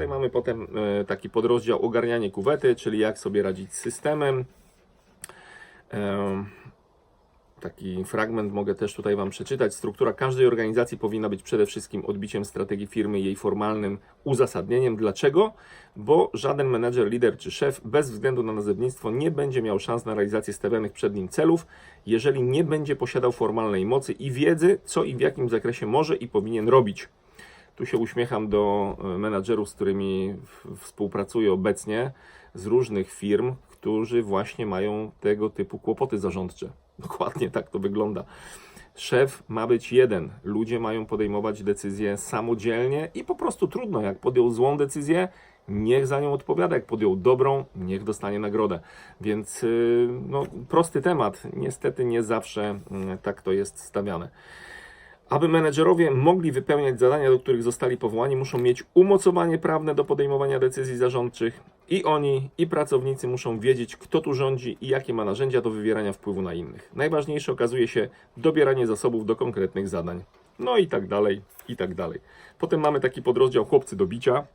Tutaj mamy potem e, taki podrozdział ogarnianie kuwety, czyli jak sobie radzić z systemem. Em, Taki fragment mogę też tutaj Wam przeczytać. Struktura każdej organizacji powinna być przede wszystkim odbiciem strategii firmy i jej formalnym uzasadnieniem. Dlaczego? Bo żaden menedżer, lider czy szef, bez względu na nazewnictwo, nie będzie miał szans na realizację stawianych przed nim celów, jeżeli nie będzie posiadał formalnej mocy i wiedzy, co i w jakim zakresie może i powinien robić. Tu się uśmiecham do e, menadżerów, z którymi współpracuję obecnie z różnych firm, którzy właśnie mają tego typu kłopoty zarządcze. Dokładnie tak to wygląda. Szef ma być jeden. Ludzie mają podejmować decyzje samodzielnie i po prostu trudno. Jak podjął złą decyzję, niech za nią odpowiada. Jak podjął dobrą, niech dostanie nagrodę. Więc yy, no, prosty temat. Niestety nie zawsze mm, tak to jest stawiane. Aby menedżerowie mogli wypełniać zadania, do których zostali powołani, muszą mieć umocowanie prawne do podejmowania decyzji zarządczych i oni, i pracownicy muszą wiedzieć, kto tu rządzi i jakie ma narzędzia do wywierania wpływu na innych. Najważniejsze okazuje się dobieranie zasobów do konkretnych zadań. No i tak dalej, i tak dalej. Potem mamy taki podrozdział chłopcy do bicia.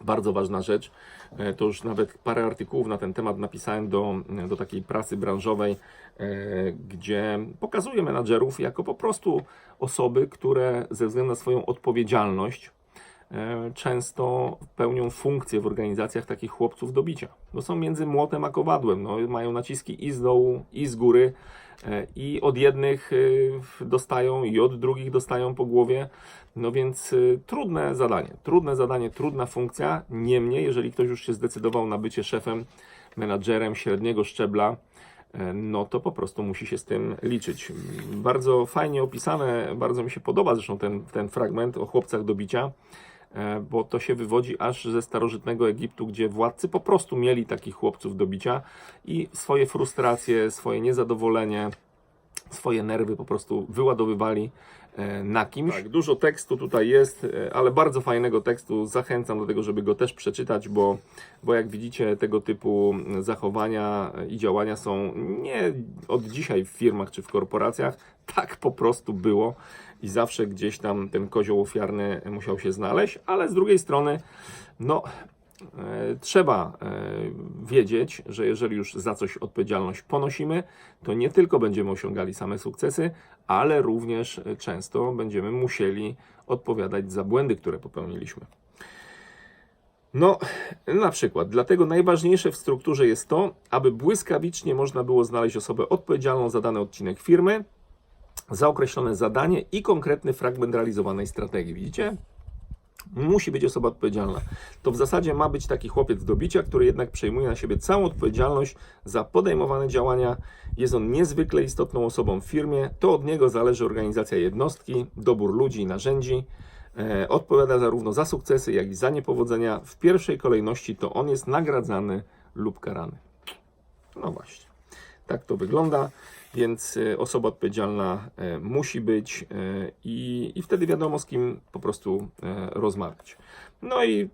Bardzo ważna rzecz. E, To już nawet parę artykułów na ten temat napisałem do, do takiej prasy branżowej, e, gdzie pokazuję menadżerów jako po prostu osoby, które ze względu na swoją odpowiedzialność e, często pełnią funkcje w organizacjach takich chłopców do bicia. No są między młotem a kowadłem. No, mają naciski i z dołu, i z góry. E, I od jednych e, dostają, i od drugich dostają po głowie. No więc y, trudne zadanie, trudne zadanie, trudna funkcja. Niemniej, jeżeli ktoś już się zdecydował na bycie szefem, menadżerem średniego szczebla, e, no to po prostu musi się z tym liczyć. Bardzo fajnie opisane, bardzo mi się podoba zresztą ten, ten fragment o chłopcach do bicia, e, bo to się wywodzi aż ze starożytnego Egiptu, gdzie władcy po prostu mieli takich chłopców do bicia i swoje frustracje, swoje niezadowolenie, swoje nerwy po prostu wyładowywali e, na kimś. Tak, dużo tekstu tutaj jest, e, ale bardzo fajnego tekstu. Zachęcam do tego, żeby go też przeczytać, bo, bo jak widzicie, tego typu zachowania i działania są nie od dzisiaj w firmach czy w korporacjach. Tak po prostu było i zawsze gdzieś tam ten kozioł ofiarny musiał się znaleźć, ale z drugiej strony, no. E, Trzeba e, wiedzieć, że jeżeli już za coś odpowiedzialność ponosimy, to nie tylko będziemy osiągali same sukcesy, ale również e, często będziemy musieli odpowiadać za błędy, które popełniliśmy. No, na przykład, dlatego najważniejsze w strukturze jest to, aby błyskawicznie można było znaleźć osobę odpowiedzialną za dany odcinek firmy, za określone zadanie i konkretny fragment realizowanej strategii. Widzicie? Musi być osoba odpowiedzialna. To w zasadzie ma być taki chłopiec do bicia, który jednak przejmuje na siebie całą odpowiedzialność za podejmowane działania. Jest on niezwykle istotną osobą w firmie. To od niego zależy organizacja jednostki, dobór ludzi i narzędzi. E, odpowiada zarówno za sukcesy, jak i za niepowodzenia. W pierwszej kolejności to on jest nagradzany lub karany. No właśnie. Tak to wygląda, więc e, osoba odpowiedzialna e, musi być e, i, i wtedy wiadomo z kim po prostu rozmawiać. No i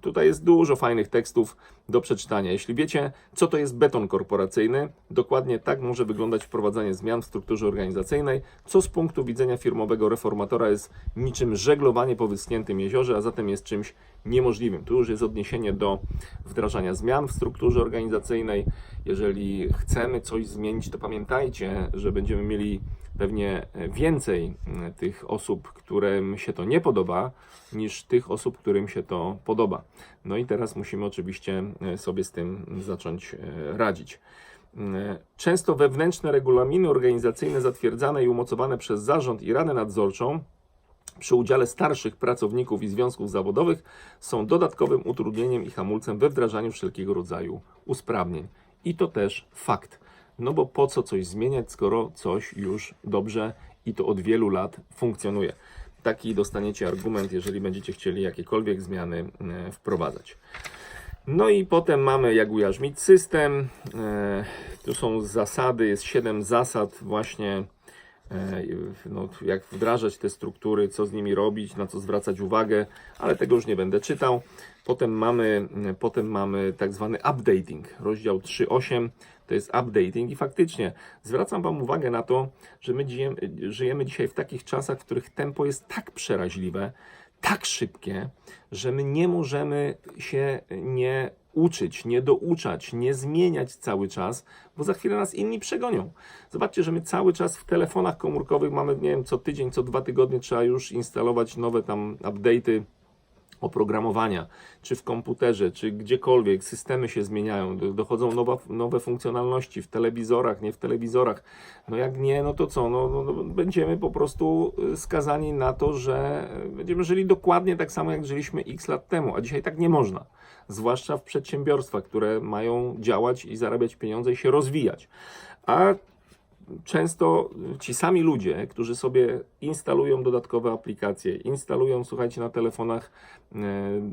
tutaj jest dużo fajnych tekstów do przeczytania. Jeśli wiecie, co to jest beton korporacyjny, dokładnie tak może wyglądać wprowadzanie zmian w strukturze organizacyjnej, co z punktu widzenia firmowego reformatora jest niczym żeglowanie po wyschniętym jeziorze, a zatem jest czymś niemożliwym. Tu już jest odniesienie do wdrażania zmian w strukturze organizacyjnej. Jeżeli chcemy coś zmienić, to pamiętajcie, że będziemy mieli pewnie więcej mm, tych osób, którym się to nie podoba, niż tych osób, którym się to podoba. No i teraz musimy oczywiście e, sobie z tym zacząć e, radzić. Często wewnętrzne regulaminy organizacyjne zatwierdzane i umocowane przez zarząd i radę nadzorczą przy udziale starszych pracowników i związków zawodowych są dodatkowym utrudnieniem i hamulcem we wdrażaniu wszelkiego rodzaju usprawnień. I to też fakt. No bo po co coś zmieniać, skoro coś już dobrze i to od wielu lat funkcjonuje. Taki dostaniecie argument, jeżeli będziecie chcieli jakiekolwiek zmiany e, wprowadzać. No i potem mamy jak ujarzmić system. E, Tu są zasady, jest 7 zasad właśnie e, no, jak wdrażać te struktury, co z nimi robić, na co zwracać uwagę, ale tego już nie będę czytał. Potem mamy, potem mamy tak zwany updating, rozdział 3.8 to jest updating i faktycznie zwracam Wam uwagę na to, że my żyjemy dzisiaj w takich czasach, w których tempo jest tak przeraźliwe, tak szybkie, że my nie możemy się nie uczyć, nie douczać, nie zmieniać cały czas, bo za chwilę nas inni przegonią. Zobaczcie, że my cały czas w telefonach komórkowych mamy, nie wiem, co tydzień, co dwa tygodnie trzeba już instalować nowe tam update'y oprogramowania, czy w komputerze, czy gdziekolwiek, systemy się zmieniają, do- dochodzą nowa, nowe funkcjonalności w telewizorach, nie w telewizorach. No jak nie, no to co? No, no, no będziemy po prostu y, skazani na to, że będziemy żyli dokładnie tak samo, jak żyliśmy x lat temu, a dzisiaj tak nie można. Zwłaszcza w przedsiębiorstwach, które mają działać i zarabiać pieniądze i się rozwijać. A często ci sami ludzie, którzy sobie instalują dodatkowe aplikacje, instalują, słuchajcie, na telefonach e,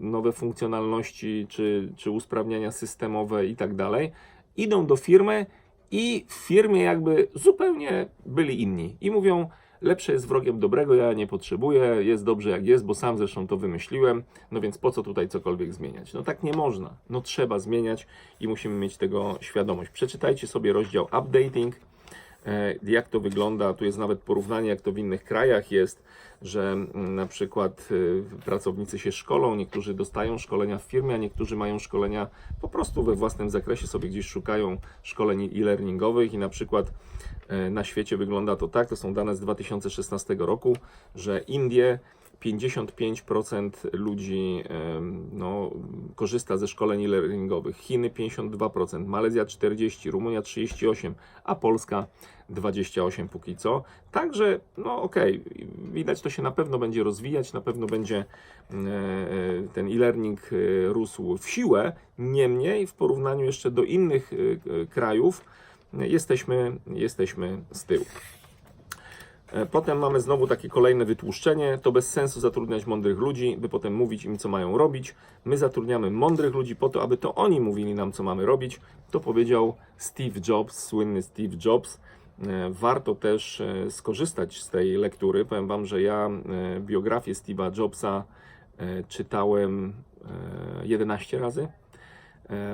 nowe funkcjonalności czy, czy usprawnienia systemowe i tak dalej, idą do firmy i w firmie jakby zupełnie byli inni i mówią, lepsze jest wrogiem dobrego, ja nie potrzebuję, jest dobrze jak jest, bo sam zresztą to wymyśliłem, no więc po co tutaj cokolwiek zmieniać? No tak nie można, no trzeba zmieniać i musimy mieć tego świadomość. Przeczytajcie sobie rozdział updating, jak to wygląda. Tu jest nawet porównanie, jak to w innych krajach jest, że mm, na przykład e, pracownicy się szkolą, niektórzy dostają szkolenia w firmie, a niektórzy mają szkolenia po prostu we własnym zakresie, sobie gdzieś szukają szkoleń e-learningowych i na przykład e, na świecie wygląda to tak, to są dane z 2016 roku, że Indie 55% ludzi no, korzysta ze szkoleń e-learningowych, Chiny 52%, Malezja 40%, Rumunia 38%, a Polska 28% póki co. Także, no okej, widać to się na pewno będzie rozwijać, na pewno będzie e, e, ten e-learning e, rósł w siłę, niemniej w porównaniu jeszcze do innych krajów jesteśmy, jesteśmy z tyłu. E, Potem mamy znowu takie kolejne wytłuszczenie. To bez sensu zatrudniać mądrych ludzi, by potem mówić im, co mają robić. My zatrudniamy mądrych ludzi po to, aby to oni mówili nam, co mamy robić. To powiedział Steve Jobs, słynny Steve Jobs. E, Warto też e, skorzystać z tej lektury. Powiem Wam, że ja biografię Steve'a Jobsa czytałem e, 11 razy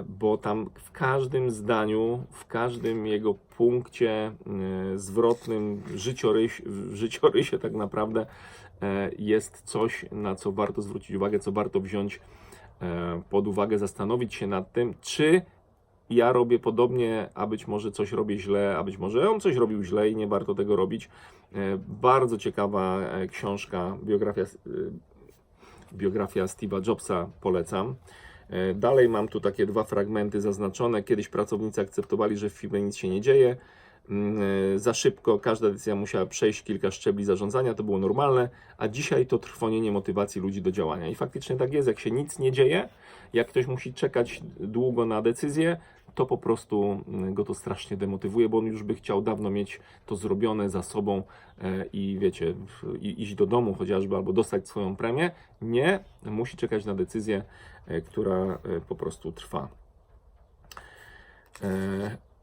bo tam w każdym zdaniu, w każdym jego punkcie e, zwrotnym, życioryś, w życiorysie tak naprawdę e, jest coś, na co warto zwrócić uwagę, co warto wziąć e, pod uwagę, zastanowić się nad tym, czy ja robię podobnie, a być może coś robię źle, a być może on coś robił źle i nie warto tego robić. E, Bardzo ciekawa e, książka, biografia, e, biografia Steve'a Jobsa, polecam. Dalej mam tu takie dwa fragmenty zaznaczone. Kiedyś pracownicy akceptowali, że w firmie nic się nie dzieje. Mm, e, Za szybko każda decyzja musiała przejść kilka szczebli zarządzania, to było normalne, a dzisiaj to trwonienie motywacji ludzi do działania. I faktycznie tak jest, jak się nic nie dzieje, jak ktoś musi czekać długo na decyzję, to po prostu mm, go to strasznie demotywuje, bo on już by chciał dawno mieć to zrobione za sobą e, i wiecie, iść do domu chociażby albo dostać swoją premię. Nie, musi czekać na decyzję, e, która po prostu trwa.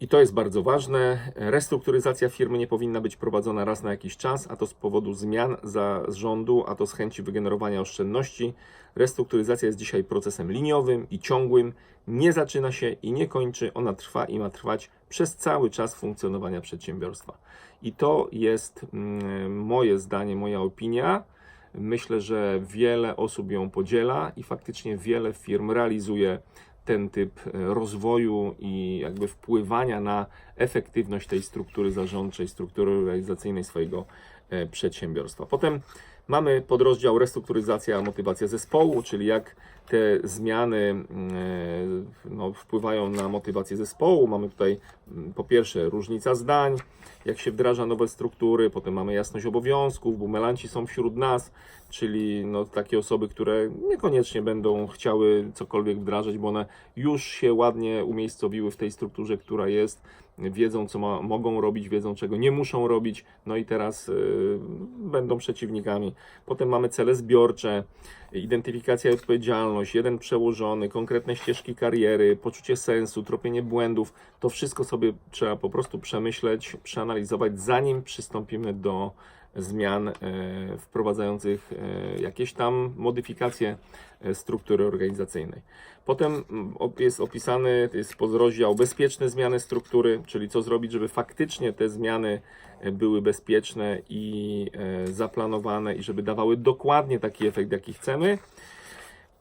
I to jest bardzo ważne. Restrukturyzacja firmy nie powinna być prowadzona raz na jakiś czas, a to z powodu zmian zarządu, a to z chęci wygenerowania oszczędności. Restrukturyzacja jest dzisiaj procesem liniowym i ciągłym. Nie zaczyna się i nie kończy, ona trwa i ma trwać przez cały czas funkcjonowania przedsiębiorstwa. I to jest mm, moje zdanie, moja opinia. Myślę, że wiele osób ją podziela i faktycznie wiele firm realizuje ten typ e, rozwoju i jakby wpływania na efektywność tej struktury zarządczej, struktury organizacyjnej swojego e, przedsiębiorstwa. Potem mamy podrozdział restrukturyzacja, motywacja zespołu, czyli jak te zmiany mm, e, no, wpływają na motywację zespołu. Mamy tutaj mm, po pierwsze różnica zdań, jak się wdraża nowe struktury, potem mamy jasność obowiązków, bumelanci są wśród nas, czyli no, takie osoby, które niekoniecznie będą chciały cokolwiek wdrażać, bo one już się ładnie umiejscowiły w tej strukturze, która jest, wiedzą co ma, mogą robić, wiedzą czego nie muszą robić, no i teraz y, będą przeciwnikami. Potem mamy cele zbiorcze, identyfikacja i odpowiedzialność, jeden przełożony, konkretne ścieżki kariery, poczucie sensu, tropienie błędów. To wszystko sobie trzeba po prostu przemyśleć, przeanalizować, zanim przystąpimy do zmian e, wprowadzających e, jakieś tam modyfikacje e, struktury organizacyjnej. Potem mm, jest opisany, jest podrozdział bezpieczne zmiany struktury, czyli co zrobić, żeby faktycznie te zmiany były bezpieczne i zaplanowane i żeby dawały dokładnie taki efekt, jaki chcemy.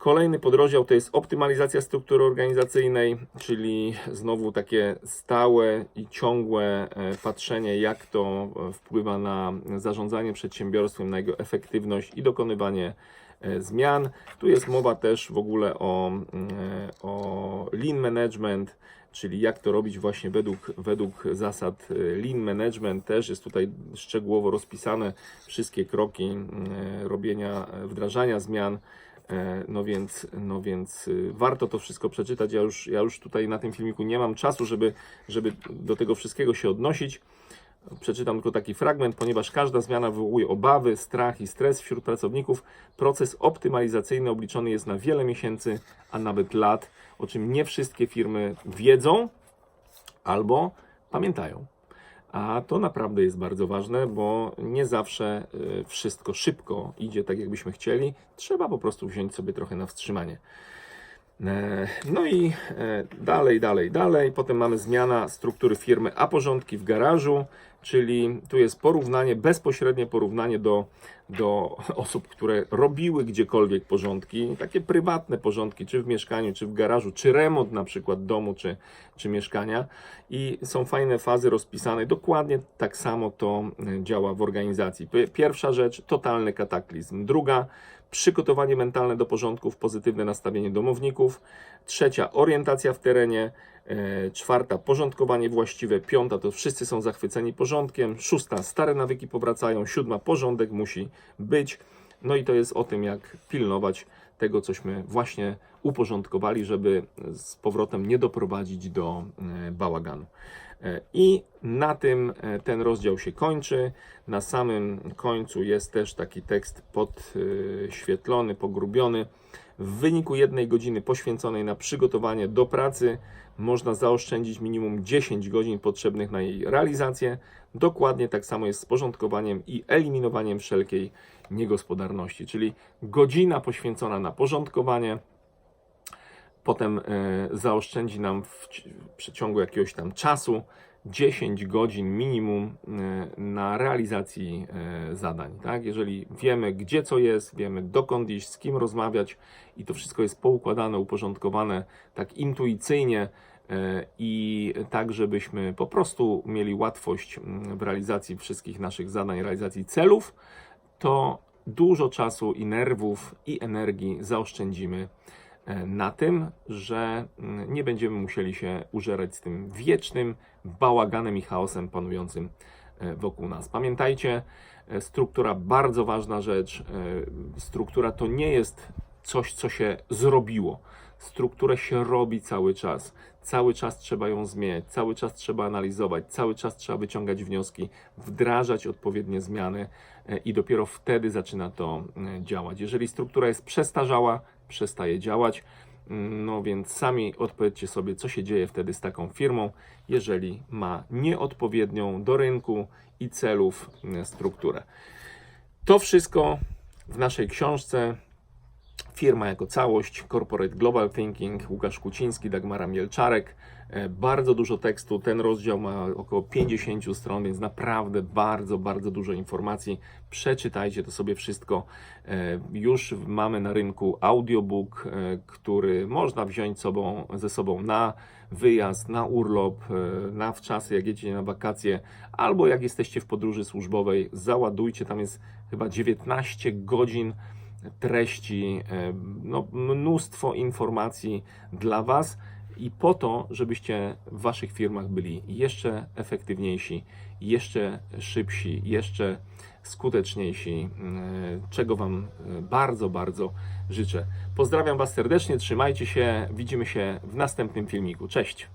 Kolejny podrozdział to jest optymalizacja struktury organizacyjnej, czyli znowu takie stałe i ciągłe e, patrzenie, jak to e, wpływa na zarządzanie przedsiębiorstwem, na jego efektywność i dokonywanie e, zmian. Tu jest mowa też w ogóle o, o lean management, czyli jak to robić właśnie według, według zasad lean management. Też jest tutaj szczegółowo rozpisane wszystkie kroki mm, robienia, wdrażania zmian. E, No więc, no więc y, warto to wszystko przeczytać. Ja już, ja już tutaj na tym filmiku nie mam czasu, żeby, żeby do tego wszystkiego się odnosić. Przeczytam tylko taki fragment, ponieważ każda zmiana wywołuje obawy, strach i stres wśród pracowników. Proces optymalizacyjny obliczony jest na wiele miesięcy, a nawet lat, o czym nie wszystkie firmy wiedzą albo pamiętają. A to naprawdę jest bardzo ważne, bo nie zawsze y, wszystko szybko idzie tak, jakbyśmy chcieli. Trzeba po prostu wziąć sobie trochę na wstrzymanie. E, No i e, dalej, dalej, dalej. Potem mamy zmiana struktury firmy, a porządki w garażu, czyli tu jest porównanie, bezpośrednie porównanie do, do osób, które robiły gdziekolwiek porządki, takie prywatne porządki, czy w mieszkaniu, czy w garażu, czy remont na przykład domu, czy, czy mieszkania. I są fajne fazy rozpisane. Dokładnie tak samo to e, działa w organizacji. Pi- Pierwsza rzecz, totalny kataklizm. Druga, przygotowanie mentalne do porządków, pozytywne nastawienie domowników. Trzecia, orientacja w terenie. E, czwarta, porządkowanie właściwe. Piąta, to wszyscy są zachwyceni porządkiem. Szósta, stare nawyki powracają. Siódma, porządek musi być. No i to jest o tym, jak pilnować tego, cośmy właśnie uporządkowali, żeby z powrotem nie doprowadzić do e, bałaganu. E, I na tym e, ten rozdział się kończy. Na samym końcu jest też taki tekst podświetlony, pogrubiony. W wyniku jednej godziny poświęconej na przygotowanie do pracy można zaoszczędzić minimum 10 godzin potrzebnych na jej realizację. Dokładnie tak samo jest z porządkowaniem i eliminowaniem wszelkiej niegospodarności, czyli godzina poświęcona na porządkowanie, potem e, zaoszczędzi nam w ci- w przeciągu jakiegoś tam czasu 10 godzin minimum e, na realizacji e, zadań. Tak? Jeżeli wiemy, gdzie co jest, wiemy dokąd iść, z kim rozmawiać i to wszystko jest poukładane, uporządkowane tak intuicyjnie i tak, żebyśmy po prostu mieli łatwość w realizacji wszystkich naszych zadań, realizacji celów, to dużo czasu i nerwów i energii zaoszczędzimy na tym, że mm, nie będziemy musieli się użerać z tym wiecznym bałaganem i chaosem panującym e, wokół nas. Pamiętajcie, e, struktura bardzo ważna rzecz. E, Struktura to nie jest coś, co się zrobiło. Strukturę się robi cały czas. Cały czas trzeba ją zmieniać, cały czas trzeba analizować, cały czas trzeba wyciągać wnioski, wdrażać odpowiednie zmiany e, i dopiero wtedy zaczyna to e, działać. Jeżeli struktura jest przestarzała, przestaje działać. Mm, No więc sami odpowiedzcie sobie, co się dzieje wtedy z taką firmą, jeżeli ma nieodpowiednią do rynku i celów e, strukturę. To wszystko w naszej książce Firma jako całość, Corporate Global Thinking, Łukasz Kuciński, Dagmara Mielczarek. E, Bardzo dużo tekstu. Ten rozdział ma około 50 stron, więc naprawdę bardzo, bardzo dużo informacji. Przeczytajcie to sobie wszystko. E, Już mamy na rynku audiobook, e, który można wziąć sobą, ze sobą na wyjazd, na urlop, na wczasy, jak jedziecie na wakacje, albo jak jesteście w podróży służbowej. Załadujcie, tam jest chyba 19 godzin treści, e, no, mnóstwo informacji dla Was i po to, żebyście w Waszych firmach byli jeszcze efektywniejsi, jeszcze szybsi, jeszcze skuteczniejsi, e, czego Wam e, bardzo, bardzo życzę. Pozdrawiam Was serdecznie, trzymajcie się, widzimy się w następnym filmiku. Cześć!